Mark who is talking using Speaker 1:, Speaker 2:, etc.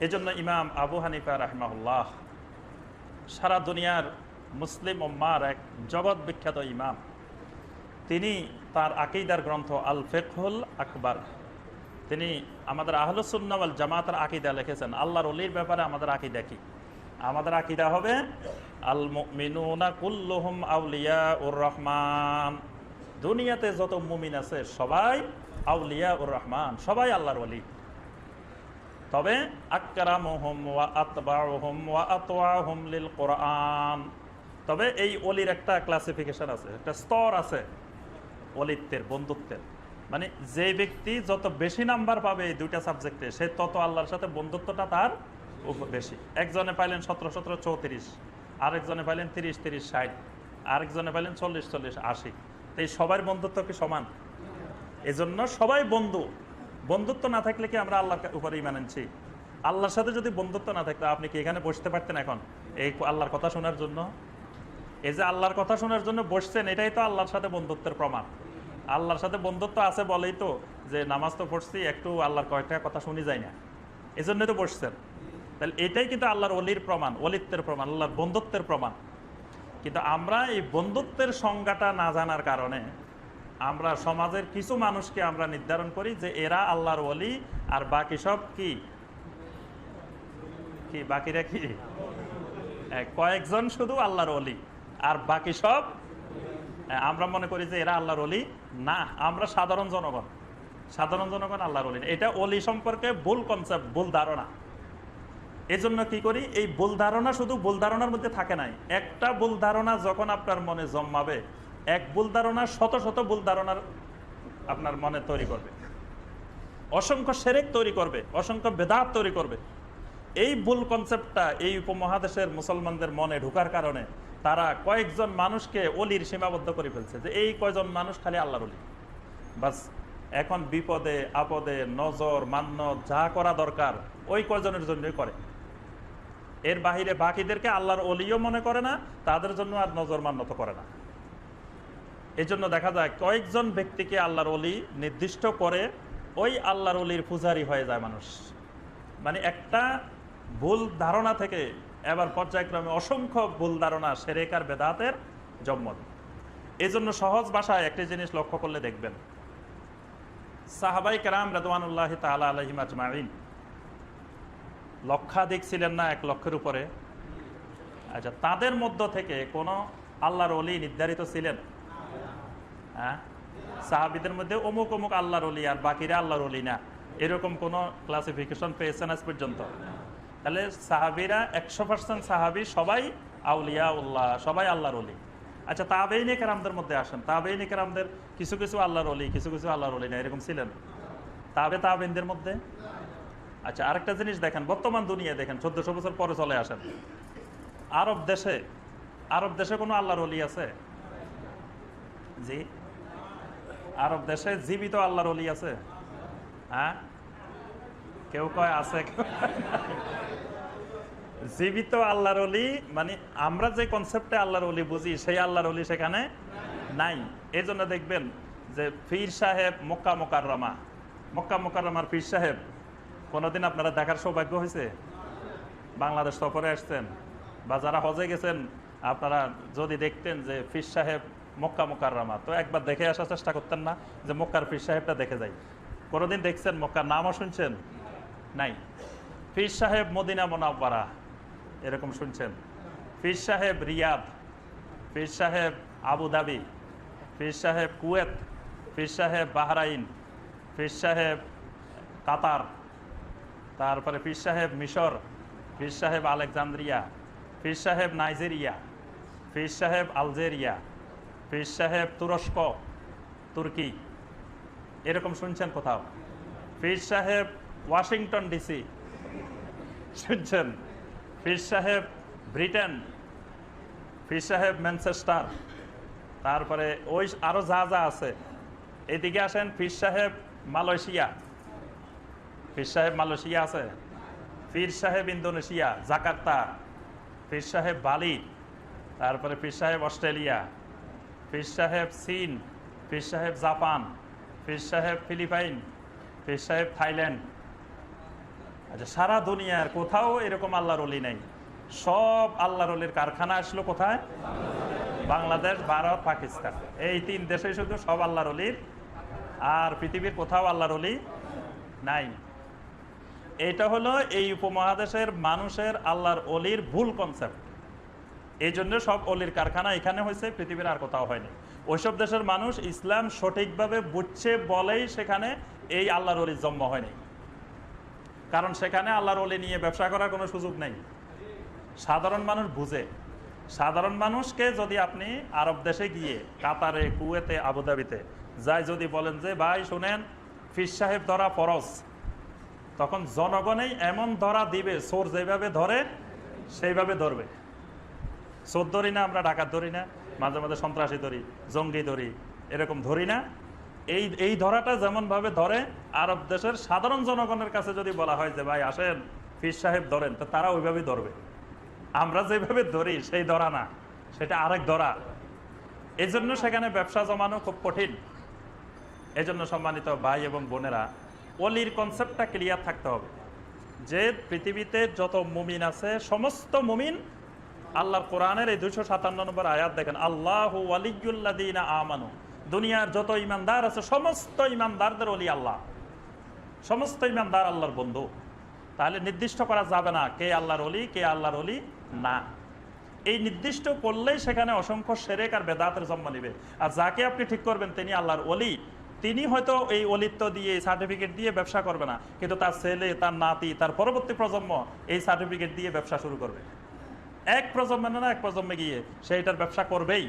Speaker 1: এজন্য ইমাম আবু হানিফা রাহমাহুল্লাহ সারা দুনিয়ার মুসলিম ওম্মার এক জগৎ বিখ্যাত ইমাম। তিনি তার আকিদার গ্রন্থ আল ফেকুল আকবর। তিনি আমাদের আহলুসুন্নাওয়াল জামাতের আকিদা লিখেছেন। আল্লাহর অলির ব্যাপারে আমাদের আকিদা কি? আমাদের আকিদা হবে, আল মিনুনা কুল্লুহুম আউলিয়া উর রহমান। দুনিয়াতে যত মুমিন আছে, সবাই আউলিয়া উর রহমান, সবাই আল্লাহর অলি তবে কোরআন। তবে এই অলির একটা ক্লাসিফিকেশন আছে, একটা স্তর আছে অলিত্বের, বন্ধুত্বের। মানে যে ব্যক্তি যত বেশি নাম্বার পাবে এই দুইটা সাবজেক্টে সে তত আল্লাহর সাথে বন্ধুত্বটা তার বেশি। একজনে পাইলেন সতেরো সতেরো, চৌত্রিশ, আরেকজনে পাইলেন তিরিশ তিরিশ, ষাট, আরেকজনে পাইলেন চল্লিশ চল্লিশ, আশি। তো এই সবার বন্ধুত্ব কি সমান? এজন্য সবাই বন্ধু। বন্ধুত্ব না থাকলে কি আমরা আল্লাহর উপরে ইমান আনছি? আল্লাহর সাথে যদি বন্ধুত্ব না থাকতো, আপনি কি এখানে বসতে পারতেন এখন? এই আল্লাহর কথা শোনার জন্য? এই যে আল্লাহর কথা শোনার জন্য বসছেন, এটাই তো আল্লাহর সাথে বন্ধুত্বের প্রমাণ। আল্লাহর সাথে বন্ধুত্ব আছে বলেই তো যে নামাজ তো পড়ছি, একটু আল্লাহর কয়েকটা কথা শুনি যায় না। এই জন্যই তো বসছেন। তাহলে এটাই কিন্তু আল্লাহর অলির প্রমাণ অলিত্বের প্রমাণ, আল্লাহর বন্ধুত্বের প্রমাণ। কিন্তু আমরা এই বন্ধুত্বের সংজ্ঞাটা না জানার কারণে আমরা সমাজের কিছু মানুষকে আমরা নির্ধারণ করি যে এরা আল্লাহর অলি আর বাকি সব কি? কি, বাকিরা কি? কয়েকজন শুধু আল্লাহর অলি আর বাকি সব? আমরা মনে করি যে এরা আল্লাহর অলি না, আমরা সাধারণ জনগণ। সাধারণ জনগণ আল্লাহর অলি এটা অলি সম্পর্কে ভুল কনসেপ্ট ভুল ধারণা। এই জন্য কি করি? এই ভুল ধারণা শুধু ভুল ধারণার মধ্যে থাকে নাই। একটা ভুল ধারণা যখন আপনার মনে জন্মাবে এক ভুল ধারণা শত শত ভুল ধারণার আপনার মনে তৈরি করবে। অসংখ্য সেরেক তৈরি করবে, অসংখ্য বেদাত তৈরি করবে। এই ভুল কনসেপ্টটা এই উপমহাদেশের মুসলমানদের মনে ঢোকার কারণে তারা কয়েকজন মানুষকে অলির সীমাবদ্ধ করে ফেলছে যে এই কয়জন মানুষ খালি আল্লাহর অলি। বাস, এখন বিপদে, আপদে, নজর মান্য যা করা দরকার, ওই কয়জনের জন্যই করে। এর বাহিরে বাকিদেরকে আল্লাহর অলিও মনে করে না, তাদের জন্য আর নজর মান্যত করে না। এই জন্য দেখা যায় কয়েকজন ব্যক্তিকে আল্লাহর অলি নির্দিষ্ট করে ওই আল্লাহর অলির পূজারি হয়ে যায় মানুষ। মানে একটা ভুল ধারণা থেকে এবার পর্যায়ক্রমে অসংখ্য ভুল ধারণা সেরেকার বেদাতের জন্ম জন্য সহজ ভাষায় একটি জিনিস লক্ষ্য করলে দেখবেন। সাহাবাই কেরাম রেদওয়ানুল্লাহ তালা আলহিম আজমাইন লক্ষাধিক ছিলেন না এক লক্ষের উপরে। আচ্ছা তাদের মধ্য থেকে কোনো আল্লাহর অলি নির্ধারিত ছিলেন? হ্যাঁ? সাহাবিদের মধ্যে অমুক অমুক আল্লাহর অলি আর বাকিরা আল্লাহর অলি না। এরকম কোনো ক্লাসিফিকেশন পেয়েছেন আজ পর্যন্ত। তাহলে সাহাবিরা একশো পার্সেন্ট সাহাবি সবাই আউলিয়া উল্লাহ সবাই আল্লাহর অলি। আচ্ছা তাবেইনে কেরামদের মধ্যে আসেন। তাবেইনে কেরামদের কিছু কিছু আল্লাহর অলি, কিছু কিছু আল্লাহর অলি না, এরকম ছিলেন। তাবে তাবেইনদের মধ্যে? আচ্ছা আরেকটা জিনিস দেখেন, বর্তমান দুনিয়া দেখেন, চোদ্দশো বছর পরে চলে আসেন। আরব দেশে আরব দেশে কোনো আল্লাহর অলি আছে? জি? আরব দেশে জীবিত আল্লাহর অলি আছে? হ্যাঁ? কেউ কয় আছে। জীবিত আল্লাহর অলি মানে আমরা যে কনসেপ্টে আল্লাহর অলি বুঝি, সেই আল্লাহর অলি সেখানে নাই। এই জন্য দেখবেন যে ফির সাহেব মক্কা মোকাররমা। মক্কা মোকাররমার পীর সাহেব, কোনোদিন আপনারা দেখার সৌভাগ্য হয়েছে? বাংলাদেশ সফরে আসছেন, বা যারা হজে গেছেন, আপনারা যদি দেখতেন যে ফির সাহেব মক্কা মোকাররমা তো একবার দেখে আসার চেষ্টা করতেন না যে মক্কার পীর সাহেবটা দেখে যাই কোনোদিন দেখছেন মক্কার নামও শুনছেন নাই পীর সাহেব মদিনা মোনাব্বারা এরকম শুনছেন পীর সাহেব রিয়াদ পীর সাহেব আবুধাবি পীর সাহেব কুয়েত পীর সাহেব বাহরাইন পীর সাহেব কাতার তারপরে পীর সাহেব মিশর পীর সাহেব আলেকজান্দ্রিয়া পীর সাহেব নাইজেরিয়া পীর সাহেব আলজেরিয়া পীর সাহেব তুরস্ক, তুর্কি, এরকম শুনছেন কোথাও? পীর সাহেব ওয়াশিংটন ডিসি, শুনছেন? পীর সাহেব ব্রিটেন পীর সাহেব ম্যানচেস্টার, তারপরে ওই আরও যা যা আছে। এদিকে আসেন পীর সাহেব মালয়েশিয়া। পীর সাহেব মালয়েশিয়া আছে পীর সাহেব ইন্দোনেশিয়া, জাকার্তা পীর সাহেব বালি, তারপরে পীর সাহেব অস্ট্রেলিয়া। পীর সাহেব চীন পীর সাহেব জাপান পীর সাহেব ফিলিপাইন পীর সাহেব থাইল্যান্ড আচ্ছা সারা দুনিয়ার কোথাও এরকম আল্লাহর অলি নেই। সব আল্লাহর অলির কারখানা আসলো কোথায়? বাংলাদেশ, ভারত, পাকিস্তান। এই তিন দেশে শুধু সব আল্লাহর অলির আর পৃথিবীর কোথাও আল্লাহর অলি নাই। এটা হলো এই উপমহাদেশের মানুষের আল্লাহর অলির ভুল কনসেপ্ট এই জন্য সব অলির কারখানা এখানে হয়েছে, পৃথিবীর আর কোথাও হয়নি। ওইসব দেশের মানুষ ইসলাম সঠিকভাবে বুঝছে বলেই সেখানে এই আল্লাহর অলির জন্ম হয়নি। কারণ সেখানে আল্লাহর অলি নিয়ে ব্যবসা করার কোনো সুযোগ নেই। সাধারণ মানুষ বুঝে। সাধারণ মানুষকে যদি আপনি আরব দেশে গিয়ে, কাতারে, কুয়েতে, আবুধাবিতে যাই যদি বলেন যে, ভাই, শুনেন ফির সাহেব ধরা ফরজ। তখন জনগণেই এমন ধরা দিবে চোর যেভাবে ধরে, সেইভাবে ধরবে। চোর ধরি না, আমরা ডাকাত ধরি না, মাঝে মাঝে সন্ত্রাসী ধরি, জঙ্গি ধরি, এরকম ধরি না। এই এই ধরাটা যেমনভাবে ধরে, আরব দেশের সাধারণ জনগণের কাছে যদি বলা হয় যে, ভাই, আসেন ফির সাহেব ধরেন, তো তারা ওইভাবেই ধরবে। আমরা যেভাবে ধরি, সেই ধরা না, সেটা আরেক ধরা। এই জন্য সেখানে ব্যবসা জমানো খুব কঠিন। এই জন্য সম্মানিত ভাই এবং বোনেরা, অলির কনসেপ্টটা ক্লিয়ার থাকতে হবে। যে পৃথিবীতে যত মুমিন আছে, সমস্ত মুমিন আল্লাহর কোরআনের এই দুইশো সাতান্ন নম্বর আয়াত দেখেন, আল্লাহ ওয়ালিউল্লাদিনা আমানু। দুনিয়ার যত ইমানদার আছে, সমস্ত ইমানদারদের অলি আল্লাহ। সমস্ত ইমানদার আল্লাহর বন্ধু। তাহলে নির্দিষ্ট করা যাবে না কে আল্লাহর অলি কে আল্লাহর অলি না। এই নির্দিষ্ট করলেই সেখানে অসংখ্য সেরেক আর বেদাতের জন্ম নিবে। আর যাকে আপনি ঠিক করবেন, তিনি আল্লাহর অলি তিনি হয়তো এই অলিত্ব দিয়ে, এই সার্টিফিকেট দিয়ে ব্যবসা করবে না। কিন্তু তার ছেলে, তার নাতি, তার পরবর্তী প্রজন্ম এই সার্টিফিকেট দিয়ে ব্যবসা শুরু করবে। এক প্রজন্মে না এক প্রজন্মে গিয়ে সে এটার ব্যবসা করবেই।